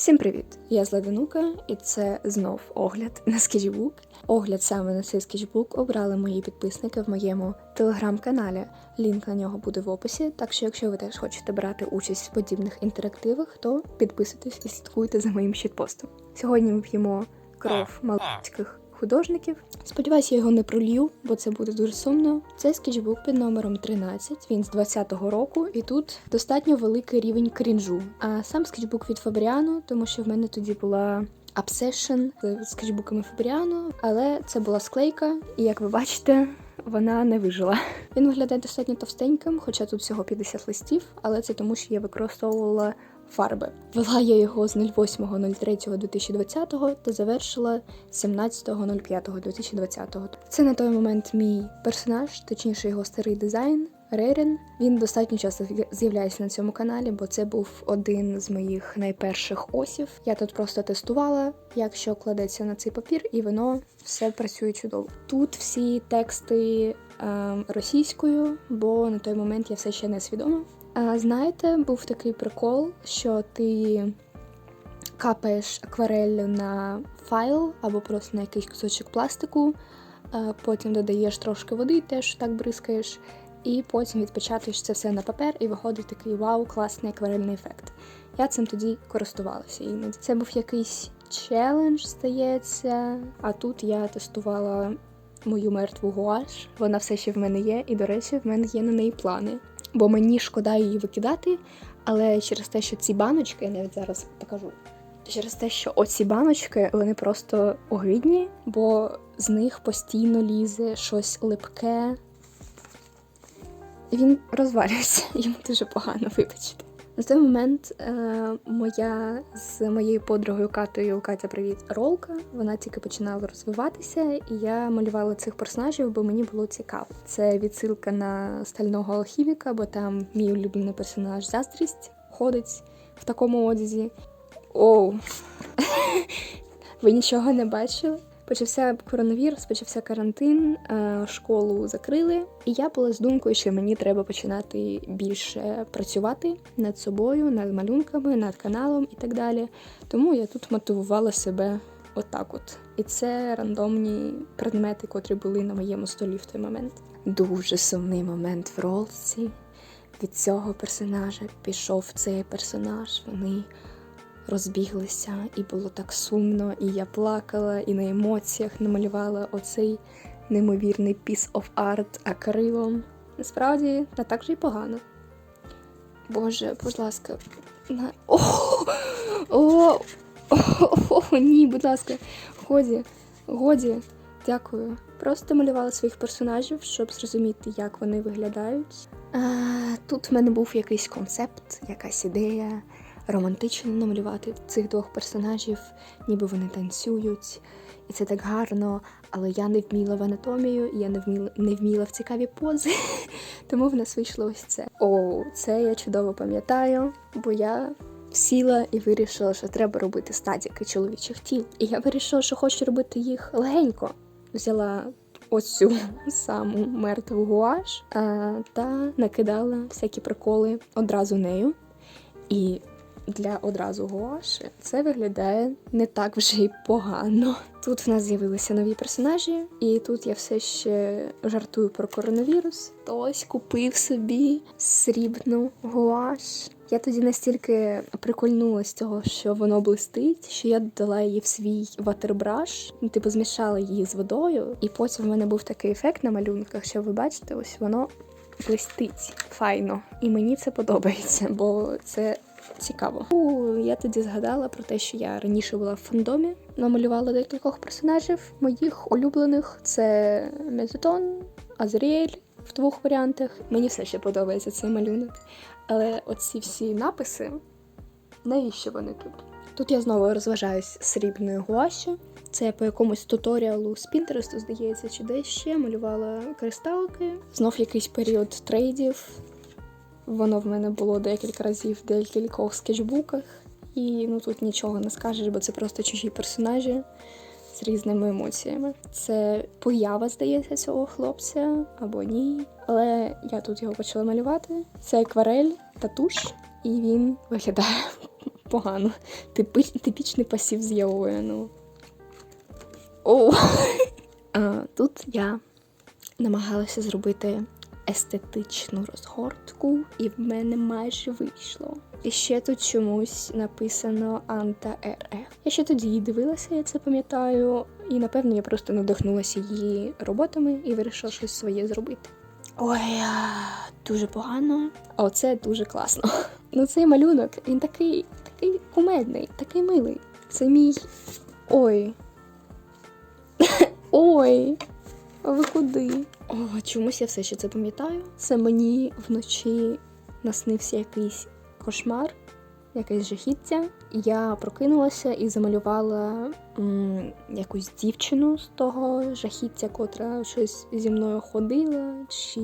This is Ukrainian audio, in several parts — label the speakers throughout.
Speaker 1: Всім привіт! Я Зладанука, і це знов огляд на скетчбук. Огляд саме на цей скетчбук обрали мої підписники в моєму телеграм-каналі. Лінк на нього буде в описі. Так що, якщо ви теж хочете брати участь в подібних інтерактивах, то підписуйтесь і слідкуйте за моїм щитпостом. Сьогодні ми п'ємо кров малських художників. Сподіваюся, я його не пролью, бо це буде дуже сумно. Це скетчбук під номером 13. Він з 20-го року, і тут достатньо великий рівень крінжу. А сам скетчбук від Фабріано, тому що в мене тоді була. Obsession з скетчбуками Фабріано, але це була склейка, і як ви бачите, вона не вижила. Він виглядає достатньо товстеньким, хоча тут всього 50 листів, але це тому, що я використовувала фарби. Вела я його з 08.03.2020 та завершила 17.05.2020. Це на той момент мій персонаж, точніше його старий дизайн. Рерін. Він достатньо часто з'являється на цьому каналі, бо це був один з моїх найперших осів. Я тут просто тестувала, як що кладеться на цей папір, і воно все працює чудово. Тут всі тексти е, російською, бо на той момент я все ще не свідома. Знаєте, був такий прикол, що ти капаєш аквареллю на файл або просто на якийсь кусочок пластику, потім додаєш трошки води, теж так бризкаєш, і потім відпечатуєш це все на папер, і виходить такий вау, класний акварельний ефект. Я цим тоді користувалася іноді. Це був якийсь челендж, здається. А тут я тестувала мою мертву гуаш. Вона все ще в мене є, і, до речі, в мене є на неї плани бо мені шкода її викидати, але через те, що ці баночки, я навіть зараз покажу. Через те, що оці баночки вони просто огидні, бо з них постійно лізе щось липке. Він розвалюється, йому дуже погано, вибачте. На той момент е, моя з моєю подругою Катою Катя Привіт ролка. Вона тільки починала розвиватися, і я малювала цих персонажів, бо мені було цікаво. Це відсилка на стального алхіміка, бо там мій улюблений персонаж Заздрість ходить в такому одязі. Оу, ви нічого не бачили? Почався коронавірус, почався карантин, е, школу закрили, і я була з думкою, що мені треба починати більше працювати над собою, над малюнками, над каналом і так далі. Тому я тут мотивувала себе отак. От і це рандомні предмети, котрі були на моєму столі в той момент. Дуже сумний момент в ролці. Від цього персонажа пішов цей персонаж. Вони розбіглися, і було так сумно, і я плакала, і на емоціях намалювала оцей неймовірний piece of art акрилом. Насправді, не так же й погано. Боже, будь ласка, на. О, о, о, о, ні, будь ласка, годі, годі, дякую. Просто малювала своїх персонажів, щоб зрозуміти, як вони виглядають. А, Тут в мене був якийсь концепт, якась ідея романтично намалювати цих двох персонажів, ніби вони танцюють, і це так гарно. Але я не вміла в анатомію, я не вміла не вміла в цікаві пози, тому в нас вийшло ось це. О, це я чудово пам'ятаю, бо я сіла і вирішила, що треба робити стадіки чоловічих тіл. І я вирішила, що хочу робити їх легенько. Взяла оцю саму мертву гуаш та накидала всякі приколи одразу нею. І для одразу гуаші це виглядає не так вже й погано. Тут в нас з'явилися нові персонажі, і тут я все ще жартую про коронавірус. Хтось купив собі срібну гуаш. Я тоді настільки прикольнулася з того, що воно блистить, що я додала її в свій ватербраш, ну, типу змішала її з водою, і потім в мене був такий ефект на малюнках, що ви бачите, ось воно блистить файно. І мені це подобається, бо це цікаво. У, я тоді згадала про те, що я раніше була в фандомі, намалювала декількох персонажів моїх улюблених: це Мезотон, Азріель в двох варіантах. Мені все ще подобається цей малюнок. Але оці всі написи, навіщо вони тут? Тут я знову розважаюсь срібною гуашю. Це я по якомусь туторіалу з Пінтересту, здається, чи десь ще малювала кристалки. Знов якийсь період трейдів. Воно в мене було декілька разів в декількох скетчбуках. І ну тут нічого не скажеш, бо це просто чужі персонажі з різними емоціями. Це поява, здається, цього хлопця або ні. Але я тут його почала малювати. Це акварель та туш, і він виглядає погано. Типічний пасів з Яою, ну. Тут я намагалася зробити естетичну розгортку, і в мене майже вийшло. І ще тут чомусь написано Анта РФ. Я ще тоді її дивилася, я це пам'ятаю, і напевно я просто надихнулася її роботами і вирішила щось своє зробити. Ой, дуже погано. А оце дуже класно. Ну цей малюнок, він такий, такий кумедний, такий милий. Це мій. Ой. Ой. А ви куди? О, чомусь я все ще це пам'ятаю. Це мені вночі наснився якийсь кошмар, якесь жахіття. Я прокинулася і замалювала м, якусь дівчину з того жахіття, котра щось зі мною ходила. Чи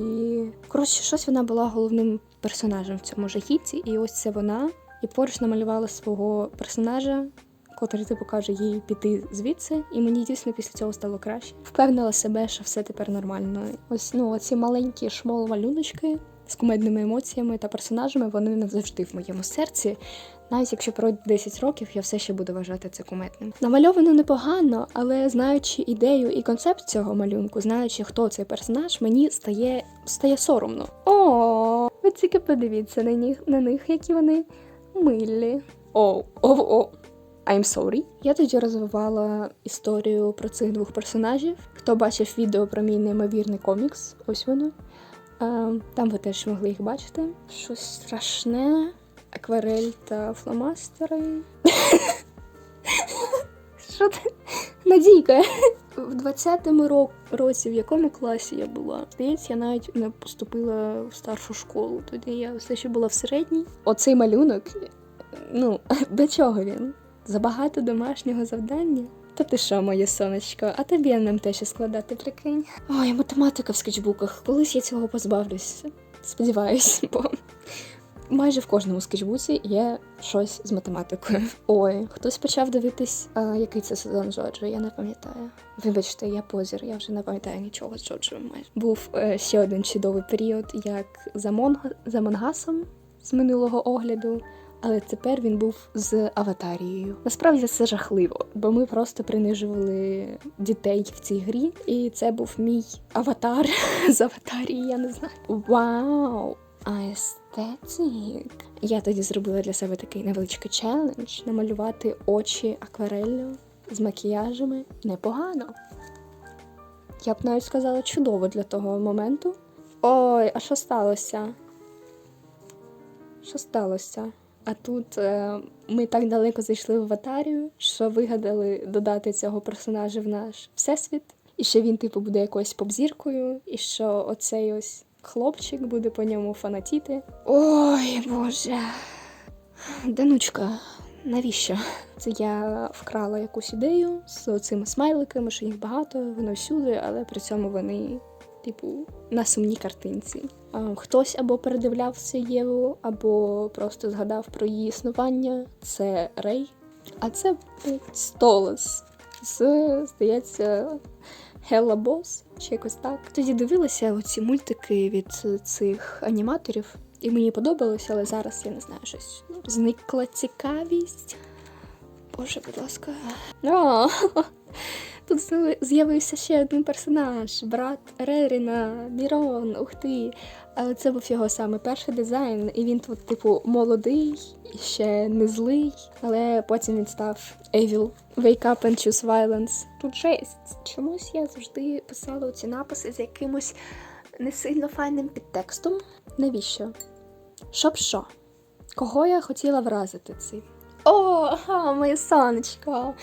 Speaker 1: коротше, щось вона була головним персонажем в цьому жахітті, і ось це вона. І поруч намалювала свого персонажа, котрий типу каже їй піти звідси, і мені дійсно після цього стало краще. Впевнила себе, що все тепер нормально. Ось ну оці маленькі шмол малюночки з кумедними емоціями та персонажами, вони назавжди в моєму серці. Навіть якщо пройде 10 років, я все ще буду вважати це кумедним. Намальовано непогано, але знаючи ідею і концепт цього малюнку, знаючи, хто цей персонаж, мені стає стає соромно. О, ви тільки подивіться на них, на них, які вони милі. О, о, о. I'm sorry. Я тоді розвивала історію про цих двох персонажів. Хто бачив відео про мій неймовірний комікс, ось воно. Е, Там ви теж могли їх бачити. Щось страшне, акварель та фломастери. Що ти? Надійка. В 20-му році, в якому класі я була? Здається, я навіть не поступила в старшу школу. Тоді я все ще була в середній. Оцей малюнок. Ну, до чого він? Забагато домашнього завдання? Та ти що, моє сонечко, а тобі нам те ще складати, прикинь. Ой, математика в скетчбуках. Колись я цього позбавлюся. Сподіваюсь, бо майже в кожному скетчбуці є щось з математикою. Ой, хтось почав дивитись, а, який це сезон Джоджо, я не пам'ятаю. Вибачте, я позір, я вже не пам'ятаю нічого з Джоджо майже. Був е, ще один чудовий період, як за, Монг... за Монгасом з минулого огляду. Але тепер він був з аватарією. Насправді це жахливо, бо ми просто принижували дітей в цій грі, і це був мій аватар з аватарії. Я не знаю. Вау! Аестетик. Я тоді зробила для себе такий невеличкий челендж намалювати очі аквареллю з макіяжами непогано. Я б навіть сказала чудово для того моменту. Ой, а що сталося? Що сталося? А тут е, ми так далеко зайшли в аватарію, що вигадали додати цього персонажа в наш всесвіт, і що він, типу, буде якоюсь попзіркою, і що оцей ось хлопчик буде по ньому фанатіти. Ой, Боже. Данучка, навіщо? Це я вкрала якусь ідею з цими смайликами, що їх багато, вони всюди, але при цьому вони типу, на сумній картинці. Хтось або передивлявся Єву, або просто згадав про її існування. Це Рей. А це Столес з, здається, Hella Boss, чи якось так. Тоді дивилася оці мультики від цих аніматорів, і мені подобалося, але зараз я не знаю щось. Зникла цікавість. Боже, будь ласка. Тут з'явився ще один персонаж, брат Реріна, Мірон, ух ти. Але це був його саме перший дизайн, і він тут, типу, молодий, ще не злий, але потім він став Evil. Wake up and choose violence. Тут жесть. Чомусь я завжди писала ці написи з якимось не сильно файним підтекстом. Навіщо? Щоб що? Кого я хотіла вразити цим? О, ага, моє сонечко.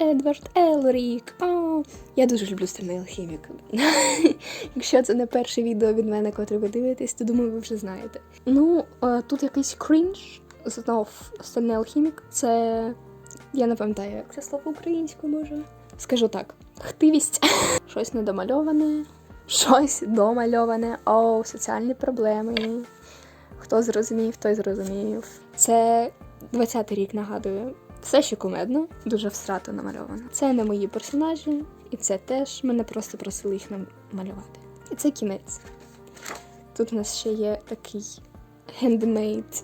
Speaker 1: Едвард Елрік. Я дуже люблю стальний алхімік. Якщо це не перше відео від мене, котре ви дивитесь, то думаю, ви вже знаєте. Ну, е, тут якийсь крінж. Знов стальний алхімік. Це. Я не пам'ятаю, як це слово українською може. Скажу так: хтивість. Щось недомальоване, щось домальоване. О, соціальні проблеми. Хто зрозумів, той зрозумів. Це 20-й рік нагадую. Все ще кумедно, дуже всрато намальовано. Це не мої персонажі, і це теж мене просто просили їх намалювати. І це кінець. Тут у нас ще є такий handmade.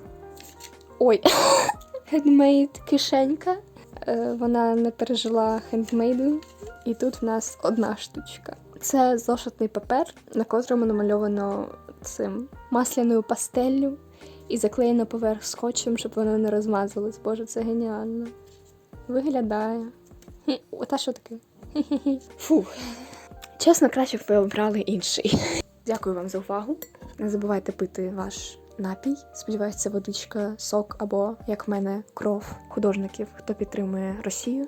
Speaker 1: Ой, хендмейд кишенька. Е, Вона не пережила хендмейду, і тут в нас одна штучка. Це зошитний папер, на котрому намальовано цим масляною пастеллю і заклеєно поверх скотчем, щоб воно не розмазалось. Боже, це геніально. Виглядає. Хі, Ота що таке? Хі-хі-хі. Фух. Чесно, краще б ви обрали інший. Дякую вам за увагу. Не забувайте пити ваш напій. Сподіваюся, водичка, сок або, як в мене, кров художників, хто підтримує Росію.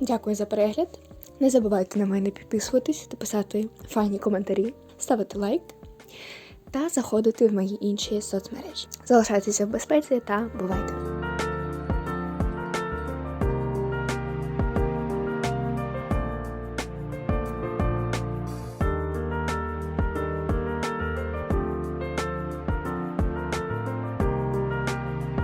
Speaker 1: Дякую за перегляд. Не забувайте на мене підписуватись та писати файні коментарі, ставити лайк та заходити в мої інші соцмережі. Залишайтеся в безпеці та бувайте!